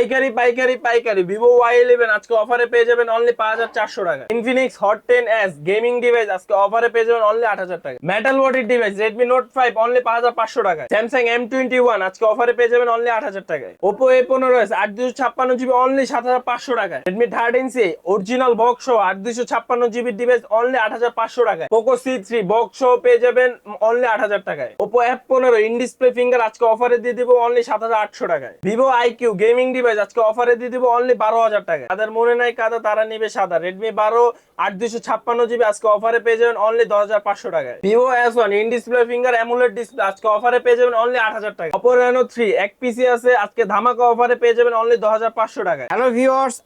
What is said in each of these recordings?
পাইকারি পাইকারি পাইকারি। ভিভো ওয়াই ইলেভেন আজকে অফারে পেয়ে যাবেন অনলি পাঁচ হাজার চারশো টাকা। Infinix hot ten S gaming device আজকে অফারে পেয়ে যাবেন অনলি আট হাজার টাকা। মেটাল বডির device Redmi note five only পাঁচ হাজার পাঁচশো টাকা। স্যামসাং এম টোয়েন্টি ওয়ান আজকে অফারে পেয়ে যাবেন অনলি আট হাজার টাকায়। ওপো এ পনেরো এস আট দুশো ছাপ্পান্ন জিবি অনলি সাত হাজার পাঁচশো টাকায়। Redmi thirteen C original box আট দুশো ছাপ্পান্ন জিবি ডিভাইস অনলি আট হাজার পাঁচশো টাকায়। পোকো সি থ্রি বক্স পেয়ে যাবেন অনলি আট হাজার টাকায়। ওপো এফ পনেরো ইন ডিসপ্লে ফিঙ্গার আজকে অফারে দিয়ে দিব অনলি সাত হাজার আটশো টাকায়। ভিভো আইকিউ গেমিং ডিভাইস আজকে অফারে দিয়ে দিব অনলি বারো হাজার টাকা। তাদের মনে নাই, কাদা, তারা সাদা। রেডমি বারো, আট দুশো ছাপ্পান্ন জিবি আজকে অফারে পেয়ে যাবেন অনলি দশ হাজার পাঁচশো টাকায়। Vivo S one in display finger AMOLED display আজকে অফারে পেয়ে যাবেন অনলি আট হাজার টাকা। অপো রেনো থ্রি এক পিসি আছে, আজকে ধামাকা অফারে পেয়ে যাবেন অনলি দশ হাজার পাঁচশো হ্যালো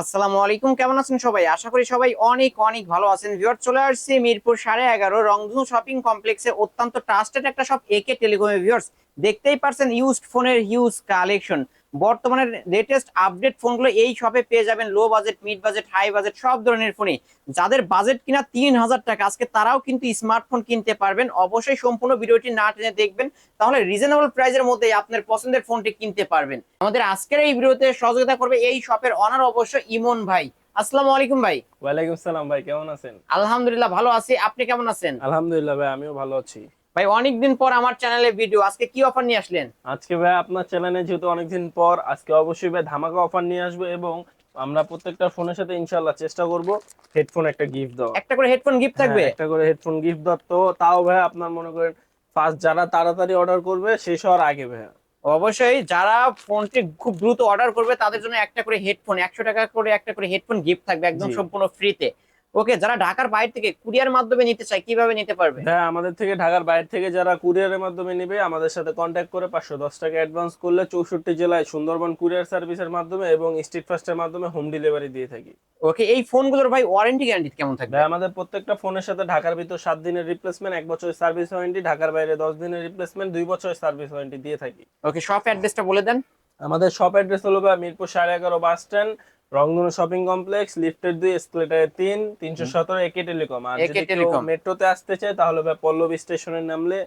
আসসালামু আলাইকুম। কেমন আছেন সবাই? আশা করি সবাই অনেক অনেক ভালো আছেন। ভিউয়ার চলে আসছে মিরপুর সাড়ে এগারো, রংধনু শপিং কমপ্লেক্সে অত্যন্ত ট্রাস্টেড একটা শপ একে টেলিকমে ভিউয়ার্স দেখতেই পারছেন ইউজড ফোনের হিউজ কালেকশন বর্তমানে লেটেস্ট আপডেট ফোনগুলো এই শপে পেয়ে যাবেন low budget mid budget high budget সব ধরনের ফোনই যাদের বাজেট কিনা তিন হাজার টাকা আজকে তারাও কিন্তু স্মার্টফোন কিনতে পারবেন। অবশ্যই সম্পূর্ণ ভিডিওটি না টেনে দেখবেন তাহলে রিজনেবল প্রাইসের মধ্যে আপনার পছন্দের ফোনটি কিনতে পারবেন। আমাদের আজকের এই ভিডিওতে সহযোগিতা করবে এই শপের অনার অবশ্য ইমন ভাই। আসসালামু আলাইকুম ভাই। ওয়ালাইকুম সালাম ভাই কেমন আছেন? আলহামদুলিল্লাহ ভালো আছি। আপনি কেমন আছেন? আলহামদুলিল্লাহ ভাই আমিও ভালো আছি। ভাই অনেকদিন পর আমার চ্যানেলে ভিডিও আজকে কি অফার নিয়ে আসলেন? আজকে ভাই আপনার চ্যানেলে যেহেতু অনেকদিন পর আজকে অবশ্যই ভাই ধামাকা অফার নিয়ে আসব এবং আমরা প্রত্যেকটা ফোনের সাথে ইনশাল্লাহ চেষ্টা করব হেডফোন একটা গিফট দাও একটা করে হেডফোন গিফট থাকবে? হ্যাঁ, একটা করে হেডফোন গিফট দাও তো তাও ভাই আপনার মনে করেন ফার্স্ট যারা তাড়াতাড়ি অর্ডার করবে শেষ হওয়ার আগে ভাই। অবশ্যই যারা ফোনটি খুব দ্রুত অর্ডার করবে তাদের জন্য একটা করে হেডফোন একশো টাকা করে একটা করে হেডফোন গিফট থাকবে একদম। সম্পূর্ণ ফ্রিতে ওকে যারা ঢাকার বাইরে থেকে কুরিয়ার মাধ্যমে নিতে চায় কীভাবে নিতে পারবে? হ্যাঁ আমাদের থেকে ঢাকার বাইরে থেকে যারা কুরিয়ারের মাধ্যমে নেবে আমাদের সাথে কন্ট্যাক্ট করে পাঁচশো দশ টাকা অ্যাডভান্স করলে চৌষট্টি জেলায় সুন্দরবন কুরিয়ার সার্ভিসের মাধ্যমে এবং স্ট্রিট ফাস্টের মাধ্যমে হোম ডেলিভারি দিয়ে থাকি। ওকে এই ফোনগুলোর ভাই ওয়ারেন্টি গ্যারান্টি কেমন থাকবে? ভাই আমাদের প্রত্যেকটা ফোনের সাথে ঢাকার ভিতর সাত দিনের রিপ্লেসমেন্ট এক বছরের সার্ভিস ওয়ারেন্টি ঢাকার বাইরে দশ দিনের রিপ্লেসমেন্ট দুই বছরের সার্ভিস ওয়ারেন্টি দিয়ে থাকি। ওকে শপ অ্যাড্রেসটা বলে দেন। আমাদের শপ অ্যাড্রেস হলো মিরপুর সাড়ে এগারো bus stand Rongdhonu shopping complex লিফটের দুই এসকেলেটারের তিন তিনশো সতেরো একে টেলিকম। আর যদি মেট্রোতে আসতে চায় তাহলে ভাই পল্লবী স্টেশনে নামলে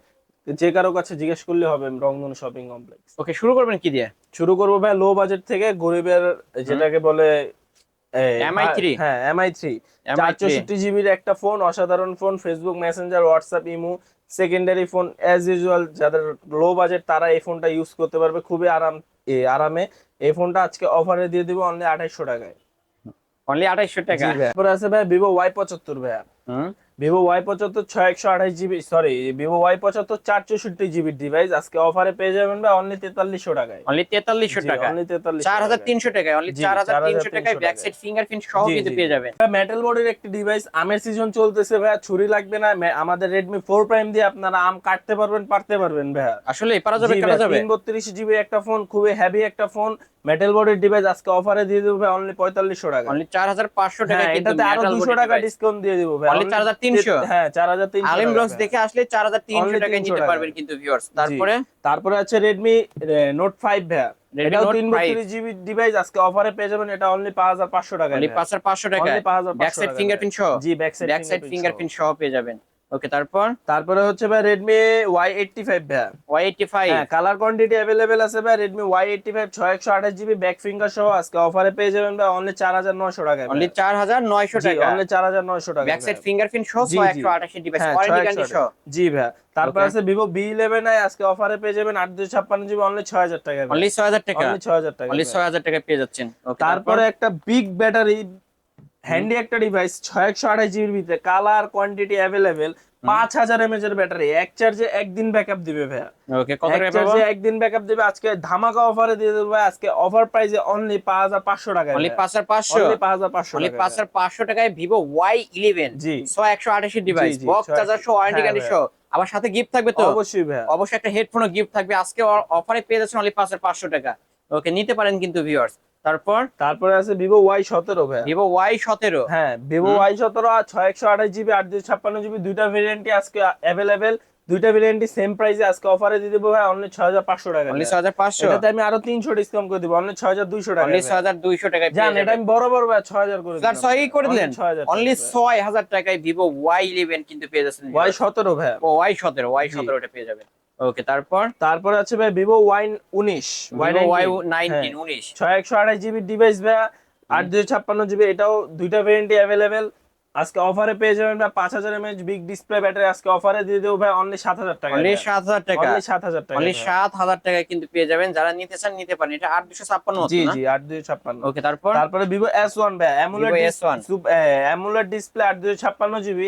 যে কারও কাছে জিজ্ঞেস করলে হবে রংধনু শপিং কমপ্লেক্স। ওকে শুরু করবেন কি দিয়ে? শুরু করব ভাই লো বাজেট থেকে গরিবের যেটাকে বলে এই, MI3 হ্যাঁ এমআই থ্রি চার চৌষট্টি জিবির একটা ফোন অসাধারণ phone Facebook Messenger WhatsApp imo secondary phone as usual যাদের লো বাজেট তারা এই ফোনটা ইউজ করতে পারবে খুবই আরাম আরামে। এই ফোনটা আজকে অফারে দিয়ে দিব অনলি আঠাইশশো টাকায়। অনলি আঠাইশশো টাকা? তারপরে আছে ভাই ভিভো ওয়াই পঁচাত্তর ভাইয়া। হুম? ভিভো ওয়াই পঁচাত্তর ছয় একশো আঠাশ জিবি সরি ভিভো ওয়াই পঁচাত্তর চার চৌষট্টি জিবির ডিভাইস আজকে অফারে পেয়ে যাবেন ভাই অনলি তেতাল্লিশশো টাকায়। অনলি তেতাল্লিশশো টাকা অনলি তেতাল্লিশ চার হাজার তিনশো টাকায় অনলি চার হাজার তিনশো টাকায় ব্যাক টাকায়। সাইড ফিঙ্গারপ্রিন্ট সহ কিন্তু পেয়ে। যাবেন। মেটাল বডির একটি ডিভাইস আমের সিজন চলতেছে ভাইয়া ছুরি লাগবে না আমাদের রেডমি ফোর প্রাইম দিয়ে আপনারা আম কাটতে পারবেন পারতে পারবেন ভাইয়া আসলে পারা যাবে কাটা যাবে। তিন বত্রিশ জিবি একটা ফোন খুবই হেভি একটা ফোন মেটাল বডির ডিভাইস আজকে অফারে দিয়ে দেবো ভাই অনলি পঁয়তাল্লিশশো টাকা অনলি চার হাজার পাঁচশো টাকা হ্যাঁ, এটাতে আরও দুশো টাকা ডিসকাউন্ট দিয়ে দিব ভাই অনলি চার Only 4,300? হ্যাঁ চার হাজার তিনশো আলিম ব্লগস দেখে আসলে চার হাজার তিনশো Only টাকায় নিতে পারবেন কিন্তু ভিউয়ার্স তারপরে? তারপরে আছে রেডমি নোট ফাইভ ভাইয়া। Redmi এটাও Note তিন 5 বত্রিশ জিবি ডিভাইস আজকে অফারে পেয়ে যাবেন। এটা অনলি পাঁচ হাজার পাঁচশো টাকা অনলি পাঁচ হাজার পাঁচশো টাকা Only 5,500 ব্যাক সাইড ফিঙ্গারপ্রিন্ট সহ? জি ব্যাক সাইড ফিঙ্গারপ্রিন্ট সহ পেয়ে যাবেন। ওকে তারপর? তারপরে হচ্ছে ভাই ভাইয়া। ওয়াই এইটটি ফাইভ হ্যাঁ কালার কোয়ান্টিটি অ্যাভেলেবেল আছে ভাই ছয় একশো আঠাশ জিবি ব্যাক ফিঙ্গার সহ আজকে অফারে পেয়ে যাবেন ভাই অনলি চার হাজার নয়শো টাকা অনলি চার হাজার নয়শো টাকা। অনলি চার হাজার নয়শো টাকা ব্যাক সাইড ভাই। ফিঙ্গারপ্রিন্ট সহ জি, ছয় জি। একশো আঠাশি ডিভাইস হ্যাঁ, ওয়ারেন্টি 6 গ্যারান্টি সহ। জি ভাই তারপর আছে ভিভো বি ইলেভেন আজকে অফারে পেয়ে যাবেন আট দুশো ছাপ্পান্ন জিবি অনলি ছয় হাজার টাকা অনলি ছয় হাজার টাকা। অনলি ছয় হাজার টাকা অনলি ভাই। ছয় হাজার টাকা পেয়ে যাচ্ছেন। তারপরে একটা বিগ ব্যাটারি হ্যান্ডি একটা ডিভাইস ছয় একশো আঠাশ জিবির ভিতরে কালার কোয়ান্টিটি অ্যাভেলেবেল পাঁচ হাজার এমএচ এর ব্যাটারি এক চার্জে একদিন ব্যাকআপ দিবে ভাইয়া। ওকে কত এক চার্জে একদিন ব্যাকআপ দিবে আজকে ধামাকা অফারে দিয়ে দেবো আজকে অফার প্রাইসে অনলি পাঁচ হাজার পাঁচশো টাকা অনলি পাঁচ হাজার পাঁচশো? অনলি পাঁচ হাজার পাঁচশো অনলি টাকা পাঁচ হাজার পাঁচশো টাকায় ভিভো ওয়াই ইলেভেন জি। ছয় একশো আঠাশি। ডিভাইস বক্স চার্জার সহ ওয়ারেন্টি গ্যারান্টি সহ আবার সাথে গিফট থাকবে তো? অবশ্যই ভাইয়া। অবশ্যই একটা হেডফোনও গিফট থাকবে আজকে অফারে পেয়ে যাচ্ছেন অনলি পাঁচ হাজার পাঁচশো টাকা। ওকে নিতে পারেন কিন্তু ভিউয়ার্স তারপর? তারপরে আছে ভিভো ওয়াই সতেরো ভাইয়া ভিভো ওয়াই সতেরো। হ্যাঁ ভিভো। ওয়াই সতেরো আর ছয় একশো আঠাশ জিবি আট দুশো ছাপ্পান্ন জিবি দুইটা ভেরিয়েন্টই আজকে অ্যাভেলেবেল দুইটা ভেরিয়েন্টই সেম প্রাইসে আজকে অফারে দিয়ে দেবো ভাই অনলি ছয় হাজার পাঁচশো টাকা অনলি ছয় হাজার পাঁচশো? এটাতে আমি আরও তিনশো ডিসকাউন্ট করে দিব অনলি ছয় হাজার দুইশো টাকা অনলি ছয় হাজার দুইশো টাকায় জান এটা আমি বরাবর ভাই ছয় হাজার করে স্যার ছয়ই করে দিলেন। ছয় হাজার অনলি ছয় হাজার টাকায় ভিভো ওয়াই ইলেভেন কিন্তু পেয়ে যাচ্ছেন। ওয়াই সতেরো ভাই। ও ওয়াই সতেরো ওয়াই জি। সতেরোটা পেয়ে যাবেন। ওকে তারপর? তারপরে আছে ভাই ভিভো ওয়াই উনিশ ওয়াই। নাইনটিন উনিশ। ছয় একশো আঠাশ জিবি ডিভাইস ভাই আট দুই ছাপ্পান্ন জিবি এটাও দুইটা ভেরিয়েন্টই অ্যাভেলেবেল আজকে অফারে পেয়ে যাবেন ভাই পাঁচ হাজার এমএচ বিগ ডিসপ্লে ব্যাটারি আজকে অফারে দিয়ে দেবো ভাই অনলি সাত হাজার টাকা অনলি সাত হাজার টাকা। অনলি সাত হাজার টাকা অনলি সাত হাজার টাকায় কিন্তু পেয়ে যাবেন। যারা নিতে চান নিতে পারেন। এটা আট দুশো ছাপ্পান্ন জি জি আট দুই ছাপ্পান্ন। ওকে তারপর? তারপরে ভিভো এস ওয়ান ভাই AMOLED Vivo S1 AMOLED display আট দুই ছাপ্পান্ন জিবি।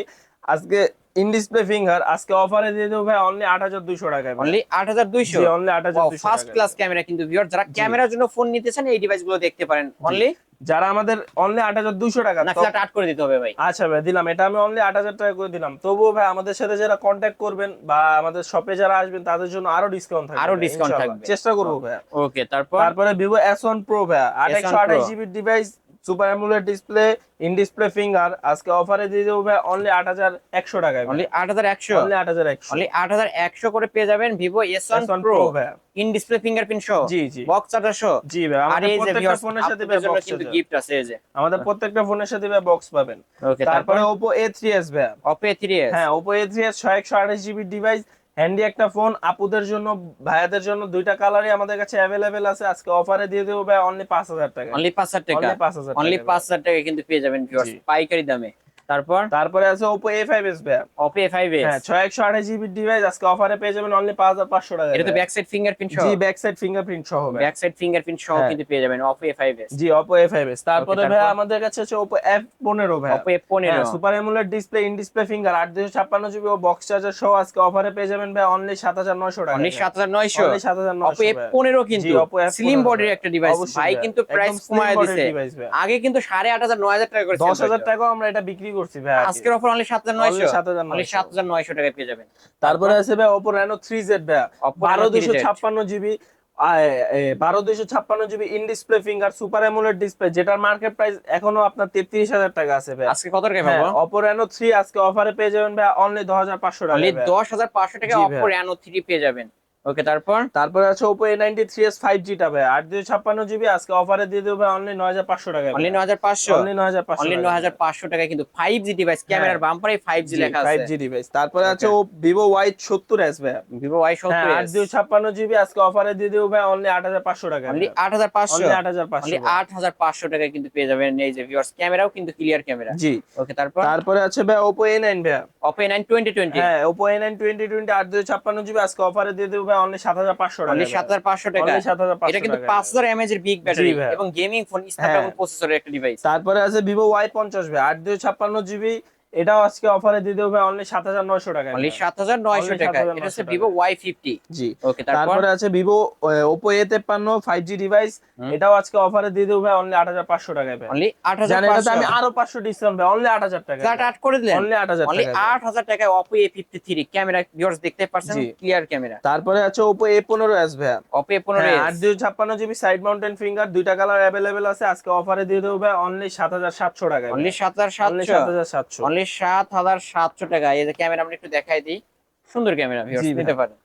আজকে ইন ডিসপ্লে ফিঙ্গার আজকে অফারে দিয়ে দেবো ভাই অনলি আট হাজার দুইশো টাকায় অনলি আট হাজার দুইশো? অনলি আট হাজার দুইশো ফার্স্ট ক্লাস ক্যামেরা কিন্তু ভিউয়ার যারা ক্যামেরার জন্য ফোন নিতে চান এই ডিভাইসগুলো দেখতে পারেন। অনলি যারা আমাদের অনলি আট হাজার দুইশো টাকা না ফ্ল্যাট আট করে দিতে হবে ভাই। আচ্ছা ভাই দিলাম। এটা আমি অনলি আট হাজার টাকা করে দিলাম। তবুও ভাই আমাদের সাথে যারা কন্ট্যাক্ট করবেন বা আমাদের শপে যারা আসবেন তাদের জন্য আরও ডিসকাউন্ট থাকবে আরও ডিসকাউন্ট থাকবে। চেষ্টা করব ভাই। ওকে তারপর? তারপরে ভিভো এস ওয়ান প্রো ভাই আট S1 একশো আঠাশ device super AMOLED display in display finger আজকে অফারে দিয়ে দেবো ভাই অনলি আট হাজার একশো টাকায় অনলি আট হাজার একশো? অনলি আট হাজার একশো। অনলি আট হাজার একশো করে পেয়ে যাবেন Vivo S one S1 pro ভাই। ইন ডিসপ্লে ফিঙ্গারপ্রিন্ট সহ। জি জি। বক্স চার্জার সহ। জি ভাই আর আমাদের প্রত্যেকটা ফোনের সাথে ভাই কিন্তু গিফট আছে এই যে। আমাদের প্রত্যেকটা ফোনের সাথে ভাই বক্স পাবেন। তারপরে তারপরে ওপো এ থ্রি এস ভাই। অপে থ্রি এস হ্যাঁ ওপো এ থ্রি এস ছয় একশো আঠাশ জিবি ডিভাইস হ্যান্ডি একটা ফোন আপুদের জন্য ভাইয়াদের জন্য দুইটা কালারই আমাদের কাছে অ্যাভেলেবেল আছে। আজকে অফারে দিয়ে দেবো ভাই অনলি পাঁচ হাজার টাকা। অনলি পাঁচ হাজার টাকা। অনলি পাঁচ হাজার অনলি টাকা। পাঁচ হাজার টাকা কিন্তু পেয়ে যাবেন ভিউয়ার্স পাইকারি দামে। তারপর? তারপরে আছে ফাইভ এস ভাই। অপে ফাইভ এস হ্যাঁ ছয় একশো আঠাশ জিবি ডিভাইস আজকে অফারে পেয়ে যাবেন অনলি পাঁচ হাজার পাঁচশো টাকা এটা তো ব্যাক সাইড ফিঙ্গারপ্রিন্ট সহ। জি ব্যাক সাইড ফিঙ্গারপ্রিন্ট সহ ভাই। ব্যাক সাইড ফিঙ্গারপ্রিন্ট সহ হ্যাঁ। কিন্তু পেয়ে যাবেন five S G Oppo A five S তারপরে? ভাই আমাদের কাছে আছে এফ পনেরো ভাই। অপে পনেরো। Super AMOLED display in display finger আট দুশো ছাপ্পান্ন জিবি ও বক্স চার্জার সহ আজকে অফারে পেয়ে যাবেন ভাই অনলি সাত হাজার নয়শো টাকা অনলি সাত হাজার নয়শো? অনলি সাত হাজার নয়শো অপো এফ কিন্তু। Oppo F15 স্লিম বডির একটা ডিভাইস ভাই। কিন্তু প্রাইস কমায় ভাই। আগে কিন্তু সাড়ে আট হাজার নয় হাজার টাকা করে দশ হাজার টাকাও আমরা এটা বিক্রি করছি ভাই আজকের অফার অনলি সাত হাজার Only নয়শো। 7,900 অনলি সাত হাজার নয়শো টাকায় পেয়ে যাবেন। তারপরে আছে ভাই ভাই Oppo Reno দুশো 3Z ছাপ্পান্ন জিবি বারো দুশো ছাপ্পান্ন GB in display finger super AMOLED display যেটার মার্কেট প্রাইস এখনও আপনার তেত্রিশ হাজার টাকা আছে ভাই আজকে কত টাকা হ্যাঁ, পাবো? অপো রেনো থ্রি আজকে অফারে পেয়ে যাবেন ভাই অনলি দশ হাজার পাঁচশো টাকা দশ হাজার পাঁচশো টাকা জি অপো রেনো থ্রি পেয়ে যাবেন। ওকে তারপর? তারপর আছে Oppo A ninety three S five জিটা ভাই। আট দুশো ছাপ্পান্ন জিবি আজকে অফারে দিয়ে দেব ভাই অনলি নয় হাজার পাঁচশো টাকা অনলি নয় হাজার পাঁচশো? অনলি নয় হাজার পাঁচশো অনলি নয় হাজার পাঁচশো টাকায় কিন্তু ফাইভ জি ডিভাইস ক্যামেরার বাম্পারে ফাইভ জি লেখা ফাইভ আছে। জি ডিভাইস তারপরে আছে সত্তর এস ভাই। আট দুশো ছাপ্পান্ন জিবি আজকে অফারে দিয়ে দেবো ভাই অনলি আট হাজার পাঁচশো টাকা অনলি আট হাজার পাঁচশো? অনলি আট হাজার পাঁচশো অনলি আট হাজার পাঁচশো টাকায় কিন্তু পেয়ে যাবেন এই যে ভিউয়ার্স ক্যামেরাও কিন্তু ক্লিয়ার ক্যামেরা জি। ওকে তারপর? তারপরে আছে ভাই ওপো এ নাইন ভাই। অপো নাইন টোয়েন্টি টোয়েন্টি হ্যাঁ টোয়েন্টি আট দুশো ছাপ্পান্ন জিবি আজকে অফারে দিয়ে দেবো ভাই অনলি সাত হাজার পাঁচশো টাকা অনলি সাত হাজার পাঁচশো টাকা অনলি সাত হাজার এটা কিন্তু টাকা। পাঁচ হাজার এমএজ এর বিগ ব্যাটারি। এবং গেমিং ফোন স্ন্যাপড্রাগন। প্রসেসরের একটা ডিভাইস তারপরে আছে ওয়াই পঞ্চাশ ভাই আট দুশো ছাপ্পান্ন জিবি এটাও আজকে অফারে দিয়ে দেবো ভাই অনলি সাত হাজার নয়শো টাকা অনলি সাত হাজার নয়শো Only টাকা এটা হচ্ছে ওয়াই ফিফটি জি। ওকে তারপরে? আছে ভিভো ওপো এ তেপ্পান্ন ফাইভ জি ডিভাইস এটাও আজকে অফারে দিয়ে দেবো ভাই অনলি আট হাজার পাঁচশো টাকায় ভাই। অনলি আট হাজার জানেন এটাতে আমি আরও পাঁচশো ডিসকাউন্ট ভাই অনলি আট হাজার টাকা ফ্ল্যাট আট করে দিলেন? অনলি আট হাজার অনলি টাকা আট হাজার টাকায় Oppo A fifty three camera viewers দেখতে পাচ্ছেন ক্লিয়ার ক্যামেরা তারপরে আছে ওপো এ পনেরো এস ভাই। অপো এ পনেরো হ্যাঁ, আট দুশো ছাপ্পান্ন জিবি সাইড মাউন্টেন ফিঙ্গার দুইটা কালার অ্যাভেলেবেল আছে। আজকে অফারে দিয়ে দেবো ভাই অনলি সাত হাজার সাতশো টাকা অনলি সাত হাজার অনলি সাতশো সাত হাজার সাতশো। অনলি সাত হাজার সাতশো টাকা। এই যে ক্যামেরা আমরা একটু দেখাই দিই। সুন্দর ক্যামেরা নিতে পারেন।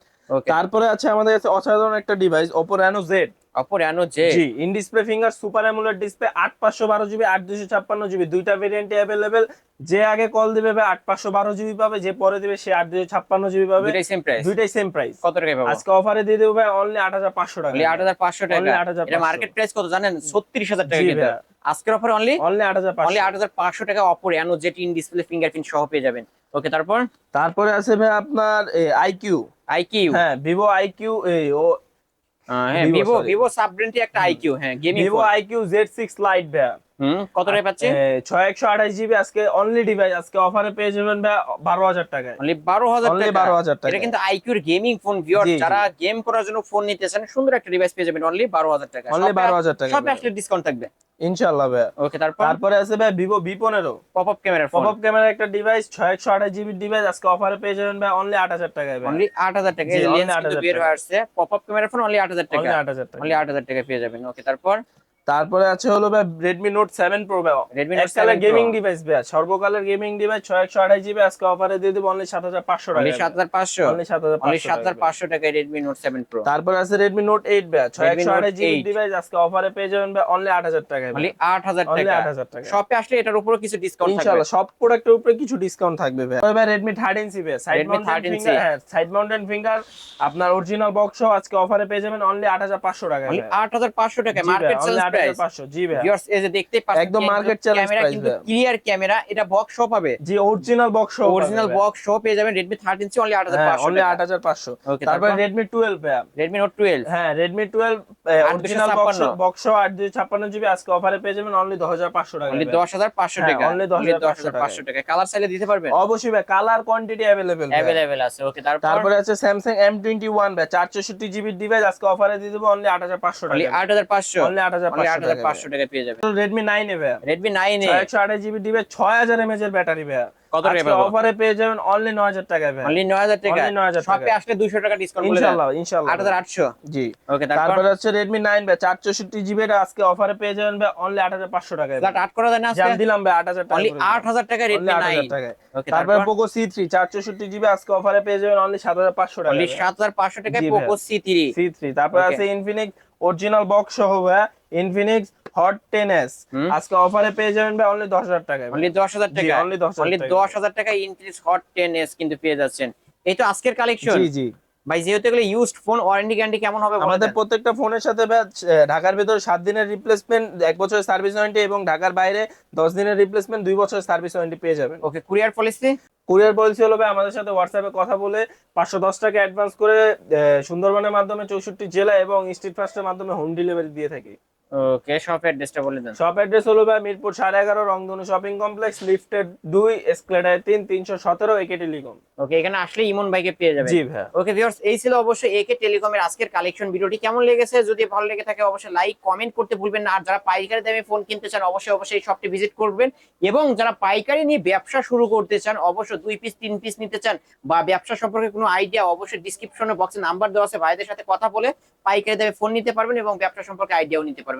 তারপরে আছে আমাদের কাছে অসাধারণ একটা device Oppo Reno Z Oppo Reno J G in display finger super AMOLED display আট পাঁচশো বারো জিবি আট দুশো ছাপ্পান্ন জিবি দুইটা ভেরিয়েন্টে অ্যাভেলেবেল যে আগে কল দিবে ভাই আট পাঁচশো বারো জিবি পাবে যে পরে দিবে সে আট দুশো ছাপ্পান্ন জিবি পাবে। দুইটাই সেম প্রাইস দুইটাই সেম প্রাইস কত টাকায় পাবো? আজকে অফারে দিয়ে দেবো ভাই অনলি আট হাজার পাঁচশো টাকা। অনলি আট হাজার পাঁচশো টাকা। Only 8,500 এটা মার্কেট প্রাইস কত জানেন? ছত্রিশ হাজার টাকা জি কিন্তু। আজকের অফার অনলি অনলি আট হাজার অনলি পাঁচশো আট হাজার পাঁচশো টাকা Oppo Reno Z in display fingerprint সহ পেয়ে যাবেন। ওকে তারপর? তারপরে আছে ভাই আপনার আইকিউ আইকিউ হ্যাঁ ভিভো আইকিউ ও হ্যাঁ Vivo, ভিভো ভিভো সাব একটা আইকিউ হ্যাঁ gaming Vivo iQOO Z six lite ভাই কত টাকা পাচ্ছে? ছয় একশো আঠাশ জিবি আজকে অনলি ডিভাইস আজকে অফারে পেয়ে যাবেন ভাই বারো হাজার টাকায়। অনলি বারো হাজার বারো হাজার টাকা এটা কিন্তু আইকিউর গেমিং ফোন জি। যারা গেম করার জন্য ফোন নিতেছেন সুন্দর একটা ডিভাইস পেয়ে যাবেন অনলি বারো হাজার টাকা অনলি বারো হাজার টাকা সব আসলে ডিসকাউন্ট থাকবে। ইনশাল্লাহ ভাই। ওকে তারপর? তারপরে আছে ভাই ভিভো পনেরো। পপ আপ ক্যামেরার ফোন পপ আপ ক্যামেরা একটা ডিভাইস ছয় একশো আঠাশ জিবি ডিভাইস আজকে অফারে পেয়ে যাবেন ভাই অনলি আট হাজার টাকায় ভাই। অনলি আট হাজার টাকা বের হয়ে আসছে। পপ আপ ক্যামেরার ফোন অনলি আট হাজার টাকা। অনলি আট হাজার টাকা অনলি আট হাজার টাকা পেয়ে যাবেন। ওকে তারপর? তারপরে আছে হলো ভাই রেডমি নোট সেভেন প্রো ভাই। Redmi Note 7 গেমিং ডিভাইস ভাই। সর্বকালের গেমিং ডিভাইস ছয় একশো আঠাশ জিবি আজকে অফারে দিয়ে দেবো অনলি সাত হাজার পাঁচশো টাকা। অনলি সাত হাজার পাঁচশো? অনলি সাত হাজার অনলি সাত হাজার পাঁচশো পাঁচশো টাকায় রেডমি নোট সেভেন প্রো তারপরে আছে রেডমি নোট এইট ভাই। ছয় Redmi একশো আঠাশ জিবি ডিভাইস আজকে অফারে পেয়ে যাবেন ভাই অনলি আট হাজার টাকায় অনলি আট হাজার অনলি টাকা। আট হাজার টাকা শপে আসলে এটার উপরও কিছু ডিসকাউন্ট থাকবে। ইনশাআল্লাহ সব প্রোডাক্টের উপরে কিছু ডিসকাউন্ট থাকবে ভাই। ভাই রেডমি থার্টিন সি ভাই। সাইড Redmi 13C ফিঙ্গার হ্যাঁ সাইড মাউন্টেন ফিঙ্গার আপনার অরিজিনাল বক্স আজকে অফারে পেয়ে যাবেন অনলি আট হাজার পাঁচশো টাকায় অনলি ভাই। আট হাজার পাঁচশো টাকা মার্কেট চ্যালেঞ্জ 8,500 জি ভাই ভিউয়ার্স এই যে দেখতেই পাচ্ছেন একদম market challenge ক্যামেরা কিন্তু ক্লিয়ার ক্যামেরা এটা বক্স শো পাবে। জি original box original box show পেয়ে যাবেন রেডমি থার্টিন সি অনলি আট হাজার হ্যাঁ পাঁচশো অনলি আট হাজার পাঁচশো Okay, তারপরে তারপর? রেডমি টুয়েলভ ভাই হ্যাঁ অরিজিনাল বক্স বক্স জিবি আজকে অফারে পেয়ে যাবেন অনলি দশ হাজার পাঁচশো টাকা অনলি দশ হাজার পাঁচশো হ্যাঁ, টাকা। অনলি দশ 10,500 হাজার পাঁচশো টাকা। কালার চাইলে দিতে পারবেন? অবশ্যই ভাই কালার কোয়ান্টিটি অ্যাভেলেবেল অ্যাভেলেবেল আছে ওকে তারপর? তারপরে আছে স্যামসাং এম টোয়েন্টি ওয়ান ভাই চার চৌষট্টি জিবির ডিভাইস আজকে অফারে দিয়ে দেবো অনলি আট হাজার পাঁচশো অনলি টাকা। আট হাজার পাঁচশো? অনলি আট হাজার অনলি আট হাজার পাঁচশো পাঁচশো টাকা পেয়ে যাবেন রেডমি নাইন এ ভাই। Redmi nine A. একশো আঠাশ জিবি ডিভাইস ছয় হাজার এমএচ এর ব্যাটারি ভাই। কত টাকা অফারে পেয়ে যাবেন অনলি নয় হাজার টাকা ভাই। অনলি নয় হাজার টাকা? Only 9,000 টাকা। শপে আসলে দুশো টাকা ডিসকাউন্ট বলে আট হাজার আটশো? জি। ওকে তারপর? হচ্ছে ভাই চার চৌষট্টি জিবি আজকে অফারে পেয়ে যাবেন ভাই অনলি আট হাজার পাঁচশো টাকায়। ফ্ল্যাট আট করা যায় না জান দিলাম ভাই আট হাজার টাকা অনলি করে আট হাজার টাকা নাইন 8,000 টাকায়। ওকে তারপর সি থ্রি চার জিবি আজকে অফারে পেয়ে যাবেন অনলি সাত হাজার পাঁচশো টাকা অনলি সাত হাজার পাঁচশো টাকায় থ্রি সি থ্রি তারপরে আছে ইনফিনিক্স অরিজিনাল বক্স সহ ভাই। ইনফিনিক্স হট টেন এস হুম। আজকে অফারে পেয়ে যাবেন ভাই অনলি দশ হাজার টাকায় ভাই। অনলি দশ হাজার জি, টাকা only 10,000 অনলি টাকা। দশ হাজার টাকা ইনফিনিক্স হট টেন এস কিন্তু পেয়ে যাচ্ছেন এই তো আজকের কালেকশন জি জি ভাই যেহেতু এগুলো ইউজড ফোন ওয়ারেন্টি গ্যারান্টি কেমন হবে আমাদের। প্রত্যেকটা ফোনের সাথে ঢাকার ভিতরে সাত দিনের রিপ্লেসমেন্ট এক বছরের সার্ভিস ওয়ারেন্টি এবং ঢাকার বাইরে দশ দিনের রিপ্লেসমেন্ট দুই বছরের সার্ভিস ওয়ারেন্টি পেয়ে যাবেন okay courier policy courier policy হলো আমাদের সাথে হোয়াটসঅ্যাপে কথা বলে পাঁচশো দশ টাকা অ্যাডভান্স করে সুন্দরবনের মাধ্যমে চৌষট্টি জেলা এবং স্ট্রিট ফাস্টের মাধ্যমে হোম ডেলিভারি দিয়ে থাকি ওকে শপ অ্যাড্রেসটা বলে দেন। শপ অ্যাড্রেস হলো ভাই মিরপুর সাড়ে এগারো রংধনু শপিং কমপ্লেক্স লিফটেড দুই এসক্লেটার তিন তিনশো সতেরো একে টেলিকম ওকে এখানে আসলে ইমন ভাইকে পেয়ে যাবেন। জি ভাই ওকে ভিউয়ার্স এই ছিল অবশ্যই একে টেলিকমের আজকের কালেকশন ভিডিওটি। কেমন লেগেছে? যদি ভালো লেগে থাকে অবশ্যই লাইক কমেন্ট করতে ভুলবেন না। আর যারা পাইকারি দামে ফোন কিনতে চান অবশ্যই অবশ্যই এই শপটি ভিজিট করবেন। এবং যারা পাইকারি নিয়ে ব্যবসা শুরু করতে চান অবশ্যই দুই পিস তিন পিস নিতে চান বা ব্যবসা সম্পর্কে কোনো আইডিয়া অবশ্যই ডিসক্রিপশনে বক্সে নাম্বার দেওয়া আছে। ভাইদের সাথে কথা বলে পাইকারি দামে ফোন নিতে পারবেন এবং ব্যবসা সম্পর্কে আইডিয়াও নিতে পারবেন।